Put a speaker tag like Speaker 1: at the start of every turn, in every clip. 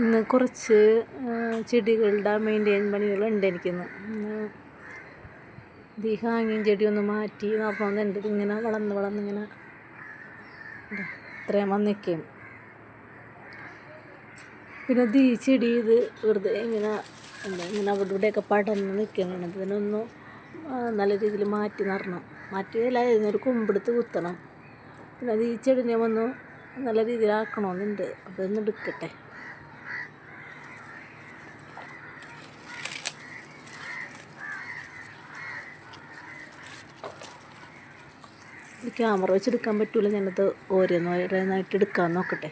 Speaker 1: ഇന്ന് കുറച്ച് ചെടികളുടെ മെയിന്റെയിൻ പണികളുണ്ട് എനിക്കിന്ന്. ഈ ഹാങ്ങിങ് ചെടി ഒന്ന് മാറ്റി നോക്കണമെന്നുണ്ട് ഇങ്ങനെ വളർന്ന് വളർന്ന് ഇങ്ങനെ ഇതാ ഇത്രയും വന്നിരിക്കുകയും പിന്നെ ഇത് ഈ ചെടി ഇത് വെറുതെ ഇങ്ങനെ എന്താ ഇങ്ങനെ അവിടെ ഇവിടെയൊക്കെ പടർന്ന് നിൽക്കുകയാണ് ഇതിനൊന്ന് നല്ല രീതിയിൽ മാറ്റി നടണം. മാറ്റിയല്ല ഇതിനൊരു കൊമ്പെടുത്ത് കുത്തണം. പിന്നെ അത് ഈ ചെടിനെ ഒന്ന് നല്ല രീതിയിലാക്കണമെന്നുണ്ട് അപ്പോൾ ഇതൊന്ന് എടുക്കട്ടെ. ക്യാമറ വെച്ചെടുക്കാൻ പറ്റൂല ഞാനത് ഓരോന്ന് ഓരോന്നായിട്ട് എടുക്കാൻ നോക്കട്ടെ.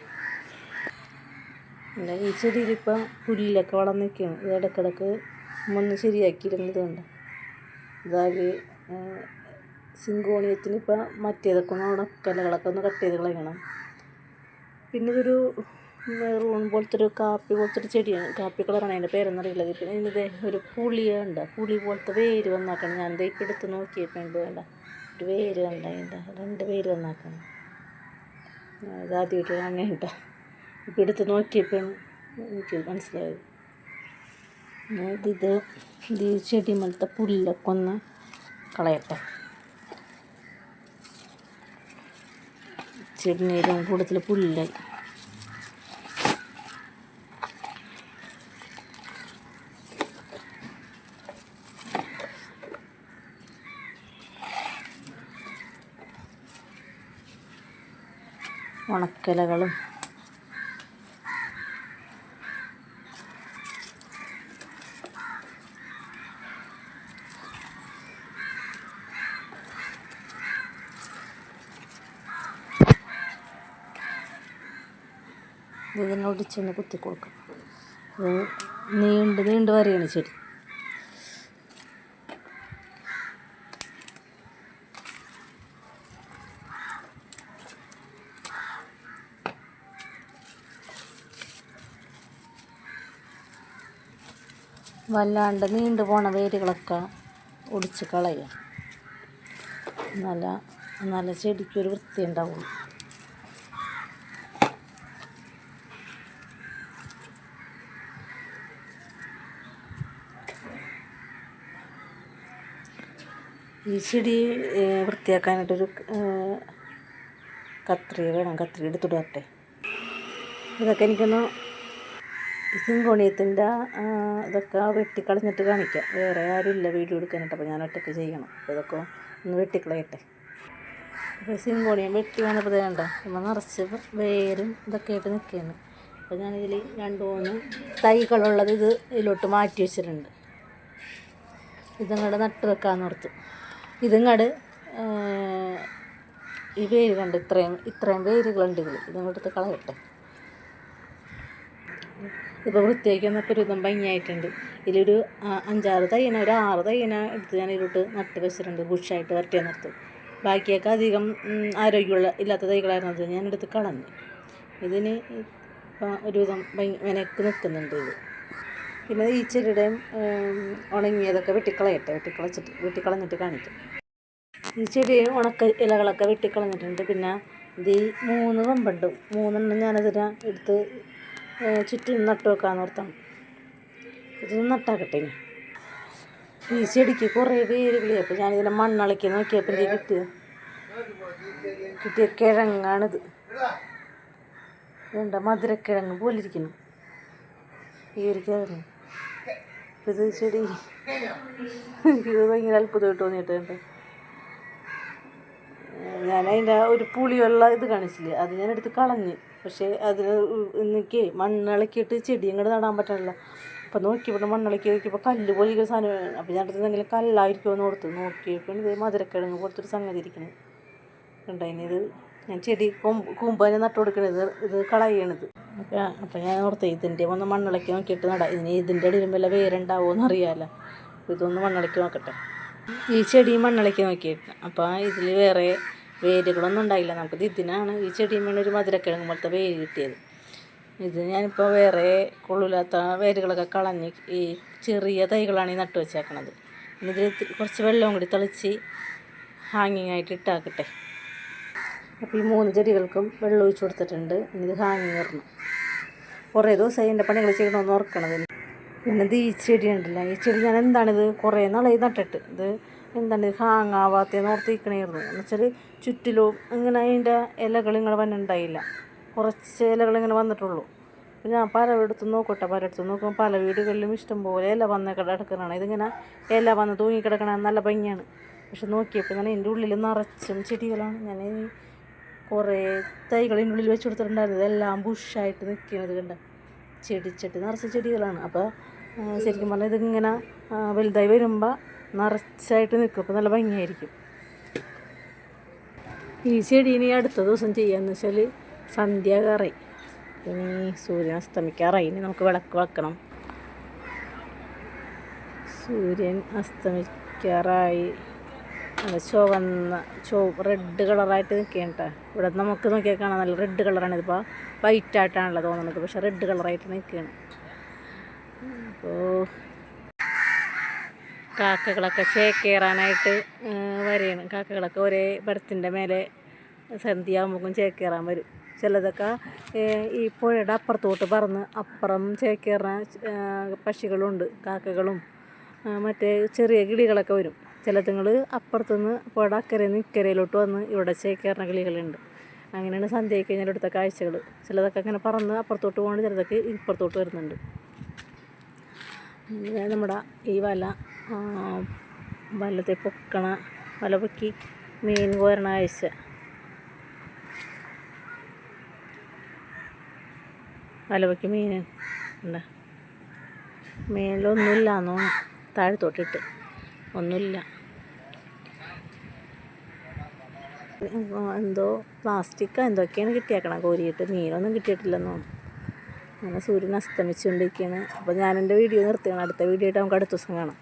Speaker 1: എന്റെ ഈ ചെടിയിൽ ഇപ്പം പുല്ലൊക്കെ വളർന്ന് നിൽക്കുകയാണ് ഇത് ഇടക്കിടക്ക് ഒന്ന് ശരിയാക്കിയിരുന്നത് കൊണ്ട്. ഇതാകെ സിങ്കോണിയത്തിന് ഇപ്പം മറ്റേതൊക്കെ ഒന്ന് ഉണക്കലകളൊക്കെ ഒന്ന് കട്ട് ചെയ്ത് കളയണം. പിന്നെ ഇതൊരു മെറൂൺ പോലത്തെ ഒരു കാപ്പി പോലത്തെ ഒരു ചെടിയാണ്. കാപ്പി കളറാണ് അതിന്റെ പേരെന്നറിയില്ല. പിന്നെ ഇതിന്റെ ഒരു പുളിയുണ്ട്. പുളി പോലത്തെ വേര് വന്നാക്കണം. ഞാൻ എടുത്ത് നോക്കിയപ്പോൾ വേണ്ട രണ്ട് പേര് രണ്ട് വേര് വന്നാക്കണം. അങ്ങനെ കാണേണ്ട ഇപ്പം എടുത്ത് നോക്കിയപ്പോൾ എനിക്ക് മനസ്സിലായത്. ഇത് ഈ ചെടി മലത്തെ പുല്ലൊക്കെ ഒന്ന് കളയട്ടെ. ചെടി നേരം കൂടുതൽ പുല്ലായി. ഉണക്കലകളും. ഇതിനോട് ചെന്ന് കുത്തി കൊടുക്കും ഇത് നീണ്ട് നീണ്ട് വരികയാണ് ചെടി. വല്ലാണ്ട് നീണ്ടു പോണ വേരുകളൊക്കെ ഒടിച്ച് കളയുക നല്ല നല്ല ചെടിക്കൊരു വൃത്തി ഉണ്ടാവും ഈ ചെടി വൃത്തിയാക്കാനായിട്ടൊരു കത്രി വേണം. കത്രി എടുത്തിടട്ടെ. ഇതൊക്കെ എനിക്കൊന്ന് സിങ്കോണിയത്തിന്റെ ഇതൊക്കെ വെട്ടിക്കളഞ്ഞിട്ട് കാണിക്കാം. വേറെ ആരും ഇല്ല വീഡിയോ എടുക്കാനായിട്ട്. അപ്പോൾ ഞാൻ ഒറ്റയ്ക്ക് ചെയ്യണം. അപ്പോൾ ഇതൊക്കെ ഒന്ന് വെട്ടിക്കളയട്ടെ. അപ്പോൾ സിങ്കോണിയം വെട്ടി വന്നപ്പോൾ വേണ്ട നമ്മൾ നിറച്ച് വേരും ഇതൊക്കെ ആയിട്ട് നിൽക്കുകയാണ്. അപ്പോൾ ഞാനിതിൽ രണ്ട് മൂന്ന് തൈകളുള്ളത് ഇത് ഇതിലോട്ട് മാറ്റി വെച്ചിട്ടുണ്ട്. ഇതങ്ങോട്ട് നട്ട് വെക്കാമെന്ന് ഓർത്തു. ഇതിങ്ങോട്ട് ഈ വേര് കണ്ട്? ഇത്രയും ഇത്രയും വേരുകളുണ്ട് ഇതിൽ. ഇതങ്ങോട്ട് കളയട്ടെ. ഇപ്പോൾ വൃത്തിയാക്കി വന്നപ്പോൾ ഒരു വിധം ഭംഗിയായിട്ടുണ്ട്. ഇതിലൊരു അഞ്ചാറ് തൈന ഒരു ആറ് തൈന എടുത്ത് ഞാൻ ഇതിലോട്ട് നട്ട് വെച്ചിട്ടുണ്ട്. ബുഷായിട്ട് വരട്ടിയ നിർത്തും. ബാക്കിയൊക്കെ അധികം ആരോഗ്യമുള്ള ഇല്ലാത്ത തൈകളായിരുന്നു. അത് ഞാൻ എടുത്ത് കളഞ്ഞു. ഇതിന് ഇപ്പം ഒരുവിധം ഭംഗി മെനക്ക് നിൽക്കുന്നുണ്ട് ഇത്. പിന്നെ ഈ ചെടിയുടെയും ഉണങ്ങിയതൊക്കെ വെട്ടിക്കളയട്ടെ വെട്ടിക്കളച്ചിട്ട് വെട്ടിക്കളഞ്ഞിട്ട് കാണിക്കും. ഈ ചെടി ഉണക്ക ഇലകളൊക്കെ വെട്ടിക്കളഞ്ഞിട്ടുണ്ട്. പിന്നെ ഇത് ഈ മൂന്ന് വമ്പുണ്ട്. മൂന്നെണ്ണം ഞാനതിനെ എടുത്ത് ചുറ്റും നട്ടു വെക്കാന്ന് ഓർത്താണ് ഇത് നട്ടാക്കട്ടെ ഈ ചെടിക്ക് കുറേ വേരുകളി അപ്പോൾ ഞാനിതിനെ മണ്ണിളക്കി നോക്കിയപ്പോൾ എനിക്ക് കിട്ടിയ കിട്ടിയ കിഴങ്ങാണിത്. വേണ്ട മധുരക്കിഴങ്ങ് പോലെ ഇരിക്കുന്നു ഈ ഒരു കിഴങ്ങ്. ഇത് ചെടി. ഭയങ്കര അത്ഭുതമായിട്ട് തോന്നിയിട്ടുണ്ട്. ഞാൻ അതിന്റെ ഒരു പുളിയുള്ള ഇത് കാണിച്ചില്ലേ? അത് ഞാൻ എടുത്ത് കളഞ്ഞ്. പക്ഷേ അതിന് എനിക്ക് മണ്ണിളക്കിയിട്ട് ചെടി ഇങ്ങോട്ട് നടാൻ പറ്റണില്ല അപ്പം നോക്കിയപ്പോൾ മണ്ണിളക്കി നോക്കിയപ്പോൾ കല്ല് പോലെ ഇരിക്കുന്ന സാധനം. അപ്പോൾ ഞാൻ അടുത്ത് എന്തെങ്കിലും കല്ലായിരിക്കുമോ എന്ന് ഓർത്ത് നോക്കിയപ്പോൾ ഇത് മധുരക്കിഴങ്ങ് പോലത്തൊരു സംഗതി ഇരിക്കുന്നത് ഉണ്ടായിന് ഞാൻ ചെടി കൊമ്പ് കൂമ്പാനെ നട്ടു കൊടുക്കണത് ഇത് കളയണത്. അപ്പം അപ്പോൾ ഞാൻ ഓർത്ത് ഇതിന്റെ ഒന്ന് മണ്ണിളക്കി നോക്കിയിട്ട് നടാം. ഇതിന് ഇതിന്റെ വല്ല വേരുണ്ടാവുമോ എന്ന് അറിയാമല്ലോ ഇതൊന്ന് മണ്ണിളക്കി നോക്കട്ടെ. ഈ ചെടി മണ്ണിളക്കി നോക്കിയിട്ട്. അപ്പോൾ ഇതിൽ വേറെ വേരുകളൊന്നും ഉണ്ടായില്ല. നമുക്കിത് ഇതിനാണ് ഈ ചെടിയുമ്പോൾ ഒരു മധുരക്കിഴങ്ങ് പോലത്തെ വേര് കിട്ടിയത്. ഇത് ഞാനിപ്പോൾ വേറെ കൊള്ളില്ലാത്ത വേരുകളൊക്കെ കളഞ്ഞ് ഈ ചെറിയ തൈകളാണ് ഈ നട്ടു വെച്ചേക്കണത്. ഇതിൽ കുറച്ച് വെള്ളവും കൂടി തളിച്ച് ഹാങ്ങിങ് ആയിട്ട് ഇട്ടാക്കട്ടെ. അപ്പോൾ ഈ മൂന്ന് ചെടികൾക്കും വെള്ളം ഒഴിച്ചു കൊടുത്തിട്ടുണ്ട്. ഇനി ഇത് ഹാങ്ങിങ് വരണം കുറേ ദിവസമായി എന്റെ പണികൾ ചെയ്യണമെന്ന് ഓർക്കണത്. പിന്നെ ഈ ചെടി ഉണ്ടല്ല ഈ ചെടി ഞാൻ എന്താണിത് കുറേ നാളായി നട്ടിട്ട്. ഇത് എന്താണ് ഹാങ് ആവാത്തേന്ന് ഓർത്തിരിക്കണമായിരുന്നു എന്ന് വെച്ചാൽ ചുറ്റിലും ഇങ്ങനെ അതിന്റെ ഇലകൾ ഇങ്ങനെ വന്നിട്ടുണ്ടായില്ല. കുറച്ച് ഇലകൾ ഇങ്ങനെ വന്നിട്ടുള്ളൂ. അപ്പോൾ ഞാൻ പല പലയിടത്തും നോക്കട്ടെ പലയിടത്തും നോക്കുമ്പോൾ പല വീടുകളിലും ഇഷ്ടംപോലെ ഇല വന്ന് കിടക്കണതാണ് ഇതിങ്ങനെ ഇല വന്ന് തൂങ്ങിക്കിടക്കണ നല്ല ഭംഗിയാണ്. പക്ഷെ നോക്കിയപ്പോൾ ഞാൻ എന്റെ ഉള്ളിൽ നിറച്ചും ചെടികളാണ്. ഞാൻ കുറേ തൈകൾ എന്റെ ഉള്ളിൽ വെച്ച് കൊടുത്തിട്ടുണ്ടായിരുന്നു. ഇതെല്ലാം ബുഷായിട്ട് നിൽക്കുന്നത് കണ്ട? ചെടിച്ചട്ടി നിറച്ച ചെടികളാണ്. അപ്പോൾ ശരിക്കും പറഞ്ഞാൽ ഇതിങ്ങനെ വലുതായി വരുമ്പോൾ നിറച്ചായിട്ട് നിൽക്കും അപ്പോൾ നല്ല ഭംഗിയായിരിക്കും. ഈ ചെടി ഇനി അടുത്ത ദിവസം ചെയ്യാന്ന് വെച്ചാൽ സന്ധ്യ കറി. ഇനി സൂര്യൻ അസ്തമിക്കാറായി. ഇനി നമുക്ക് വിളക്ക് വെക്കണം. സൂര്യൻ അസ്തമിക്കാറായി. ചുവന്ന ചോ റെഡ് കളറായിട്ട് നിൽക്കുകയാണ് കേട്ടോ. ഇവിടെ നമുക്ക് നോക്കിയാൽ കാണാൻ നല്ല റെഡ് കളറാണ് ഇതിപ്പോൾ വൈറ്റ് ആയിട്ടാണല്ലോ തോന്നുന്നത്. പക്ഷേ റെഡ് കളറായിട്ട് നിൽക്കുകയാണ്. അപ്പോൾ കാക്കകളൊക്കെ ചേക്കേറാനായിട്ട് വരെയാണ് കാക്കകളൊക്കെ ഒരേ മരത്തിന്റെ മേലെ സന്ധ്യയാകുമ്പോഴേക്കും ചേക്കേറാൻ വരും. ചിലതൊക്കെ ഈ പുഴയുടെ അപ്പുറത്തോട്ട് പറന്ന് അപ്പുറം ചേക്കേറുന്ന പക്ഷികളുണ്ട് കാക്കകളും മറ്റേ ചെറിയ കിളികളൊക്കെ വരും. ചിലതുങ്ങൾ അപ്പുറത്തുനിന്ന് പുഴയുടെ അക്കരയിൽ നിന്ന് ഇക്കരയിലോട്ട് വന്ന് ഇവിടെ ചേക്കേറുന്ന കിളികളുണ്ട്. അങ്ങനെയാണ് സന്ധ്യയ്ക്ക് കഴിഞ്ഞാൽ ഇവിടുത്തെ കാഴ്ചകൾ ചിലതൊക്കെ അങ്ങനെ പറന്ന് അപ്പുറത്തോട്ട് പോകുന്നുണ്ട് ചിലതൊക്കെ ഇപ്പുറത്തോട്ട് വരുന്നുണ്ട്. നമ്മുടെ ഈ വല വലത്തെ പൊക്കണ വല പൊക്കി മീൻ കോരണ ആഴ്ച. വല പൊക്കി മീൻ ഉണ്ട് മീനിലൊന്നുമില്ല എന്നോ താഴത്തോട്ടിട്ട്. ഒന്നുമില്ല. എന്തോ പ്ലാസ്റ്റിക്കോ എന്തൊക്കെയാണ് കിട്ടിയേക്കണം? കോരിയിട്ട്. മീനൊന്നും കിട്ടിയിട്ടില്ലെന്നോ അങ്ങനെ സൂര്യൻ അസ്തമിച്ചുകൊണ്ടിരിക്കുകയാണ്. അപ്പോൾ ഞാൻ വീഡിയോ നിർത്തിയാണ്. അടുത്ത വീഡിയോ ആയിട്ട് നമുക്ക് അടുത്ത ദിവസം കാണാം.